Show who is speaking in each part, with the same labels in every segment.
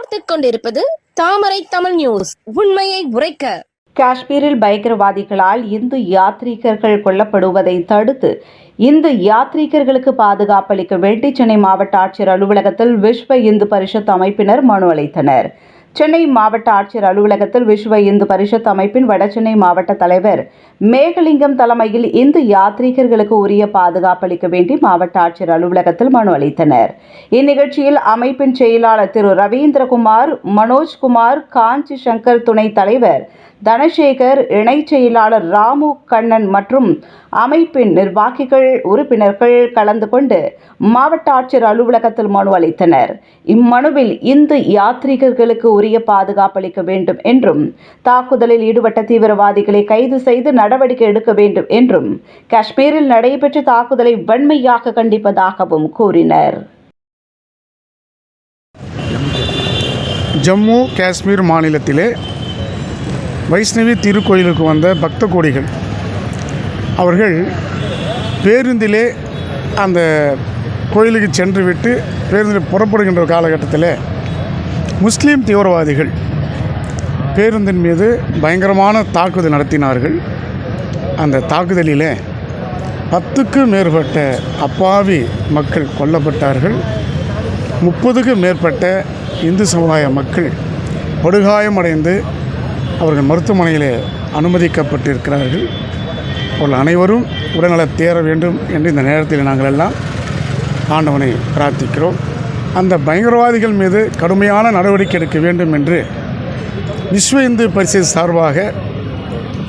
Speaker 1: பார்த்துக் கொண்டிருப்பது தாமரை தமிழ் நியூஸ். உண்மையை உரைக்க.
Speaker 2: காஷ்மீரில் பயங்கரவாதிகளால் இந்து யாத்ரீகர்கள் கொல்லப்படுவதை தடுத்து இந்து யாத்ரீகர்களுக்கு பாதுகாப்பளிக்க வேண்டி சென்னை மாவட்ட ஆட்சியர் அலுவலகத்தில் விஸ்வ இந்து பரிஷத் அமைப்பினர் மனு அளித்தனர். சென்னை மாவட்ட ஆட்சியர் அலுவலகத்தில் விஸ்வ இந்து பரிஷத் அமைப்பின் வடசென்னை மாவட்ட தலைவர் மேகலிங்கம் தலைமையில் இந்து யாத்ரீகர்களுக்கு உரிய பாதுகாப்பளிக்க வேண்டி மாவட்ட ஆட்சியர் அலுவலகத்தில் மனு அளித்தனர். இந்நிகழ்ச்சியில் அமைப்பின் செயலாளர் திரு ரவீந்திரகுமார் மனோஜ்குமார் காஞ்சி சங்கர் துணைத் தலைவர் தனசேகர் இணைச் செயலாளர் ராமு கண்ணன் மற்றும் அமைப்பின் நிர்வாகிகள் உறுப்பினர்கள் கலந்து கொண்டு மாவட்ட ஆட்சியர் அலுவலகத்தில் மனு அளித்தனர். இம்மனுவில் இந்து யாத்ரீகர்களுக்கு உரிய பாதுகாப்பளிக்க வேண்டும் என்றும் தாக்குதலில் ஈடுபட்ட தீவிரவாதிகளை கைது செய்து நடவடிக்கை எடுக்க வேண்டும் என்றும் காஷ்மீரில் நடைபெற்ற தாக்குதலை வன்மையாக கண்டிப்பதாகவும் கூறினர்.
Speaker 3: ஜம்மு காஷ்மீர் மாநிலத்திலே வைஷ்ணவி திருக்கோயிலுக்கு வந்த பக்த கோடிகள் அவர்கள் பேருந்திலே அந்த கோயிலுக்கு சென்று விட்டு பேருந்தில் புறப்படுகின்ற காலகட்டத்தில் முஸ்லீம் தீவிரவாதிகள் பேருந்தின் மீது பயங்கரமான தாக்குதல் நடத்தினார்கள். அந்த தாக்குதலிலே பத்துக்கு மேற்பட்ட அப்பாவி மக்கள் கொல்லப்பட்டார்கள். முப்பதுக்கும் மேற்பட்ட இந்து சமுதாய மக்கள் படுகாயமடைந்து அவர்கள் மருத்துவமனையிலே அனுமதிக்கப்பட்டிருக்கிறார்கள். அவர்கள் அனைவரும் உடல்நலம் தேர வேண்டும் என்று இந்த நேரத்தில் நாங்கள் எல்லாம் ஆண்டவனை பிரார்த்திக்கிறோம். அந்த பயங்கரவாதிகள் மீது கடுமையான நடவடிக்கை எடுக்க வேண்டும் என்று விஸ்வ இந்து பரிசு சார்பாக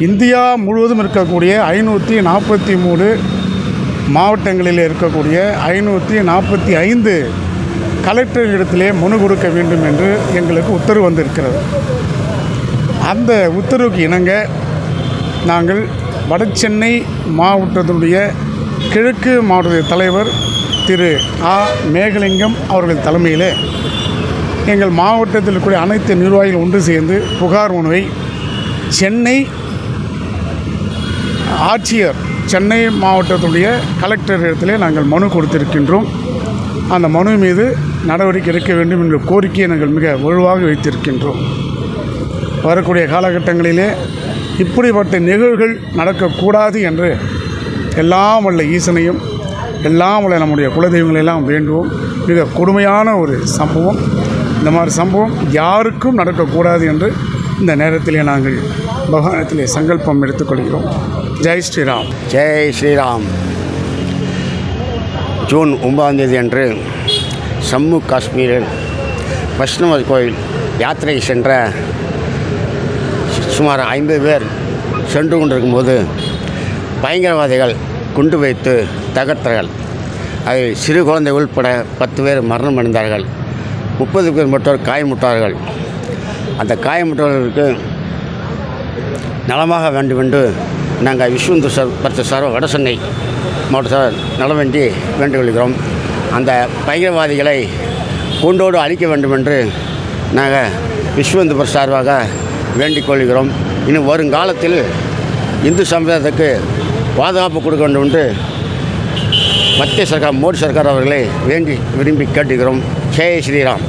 Speaker 3: இந்தியா முழுவதும் இருக்கக்கூடிய ஐநூற்றி நாற்பத்தி மூணு மாவட்டங்களில் இருக்கக்கூடிய ஐநூற்றி நாற்பத்தி ஐந்து கலெக்டர்களிடத்திலே மனு கொடுக்க வேண்டும் என்று எங்களுக்கு உத்தரவு வந்திருக்கிறது. அந்த உத்தரவுக்கு இணங்க நாங்கள் வடசென்னை மாவட்டத்தினுடைய கிழக்கு மாவட்ட தலைவர் திரு ஆ. மேகலிங்கம் அவர்கள் தலைமையில் எங்கள் மாவட்டத்தில் இருக்கக்கூடிய அனைத்து நிர்வாகிகள் ஒன்று சேர்ந்து புகார் மனுவை சென்னை ஆட்சியர் சென்னை மாவட்டத்துடைய கலெக்டர் இடத்திலே நாங்கள் மனு கொடுத்திருக்கின்றோம். அந்த மனு மீது நடவடிக்கை எடுக்க வேண்டும் என்ற கோரிக்கையை நாங்கள் மிக வலுவாக வைத்திருக்கின்றோம். வரக்கூடிய காலகட்டங்களிலே இப்படிப்பட்ட நிகழ்வுகள் நடக்கக்கூடாது என்று எல்லாம் வல்ல ஈசனையும் எல்லாம் வல்ல நம்முடைய குலதெய்வங்களெல்லாம் வேண்டுவோம். மிக கொடுமையான ஒரு சம்பவம். இந்த மாதிரி சம்பவம் யாருக்கும் நடக்கக்கூடாது என்று இந்த நேரத்திலே நாங்கள் பகவானத்திலே சங்கல்பம் எடுத்துக்கொள்கிறோம். ஜெய் ஸ்ரீராம்.
Speaker 4: ஜெய் ஸ்ரீராம். ஜூன் ஒன்பதாம் தேதி அன்று ஜம்மு காஷ்மீரில் வைஷ்ணவ கோயில் யாத்திரை சென்ற சுமார் ஐம்பது பேர் சென்று கொண்டிருக்கும்போது பயங்கரவாதிகள் குண்டு வைத்து தகர்த்தார்கள். அதில் சிறு குழந்தை உள்பட பத்து பேர் மரணம் அடைந்தார்கள். முப்பது பேர் மற்றவர் காயமுட்டார்கள் அந்த காயமுற்றவர்களுக்கு நலமாக வேண்டும் என்று நாங்கள் விஸ்வந்து சார் பரிசு சார் வடசென்னை மாவட்ட சார் நலம் வேண்டி வேண்டுகொள்கிறோம். அந்த பயங்கரவாதிகளை கூண்டோடு அழிக்க வேண்டும் என்று நாங்கள் விஸ்வந்து சார்பாக வேண்டிக் கொள்கிறோம். இன்னும் வருங்காலத்தில் இந்து சமுதாயத்துக்கு பாதுகாப்பு கொடுக்க வேண்டும் என்று மத்திய சர்க்கார் மோடி சர்க்கார் அவர்களை வேண்டி விரும்பி கேட்டுக்கிறோம். ஜெய் ஸ்ரீராம்.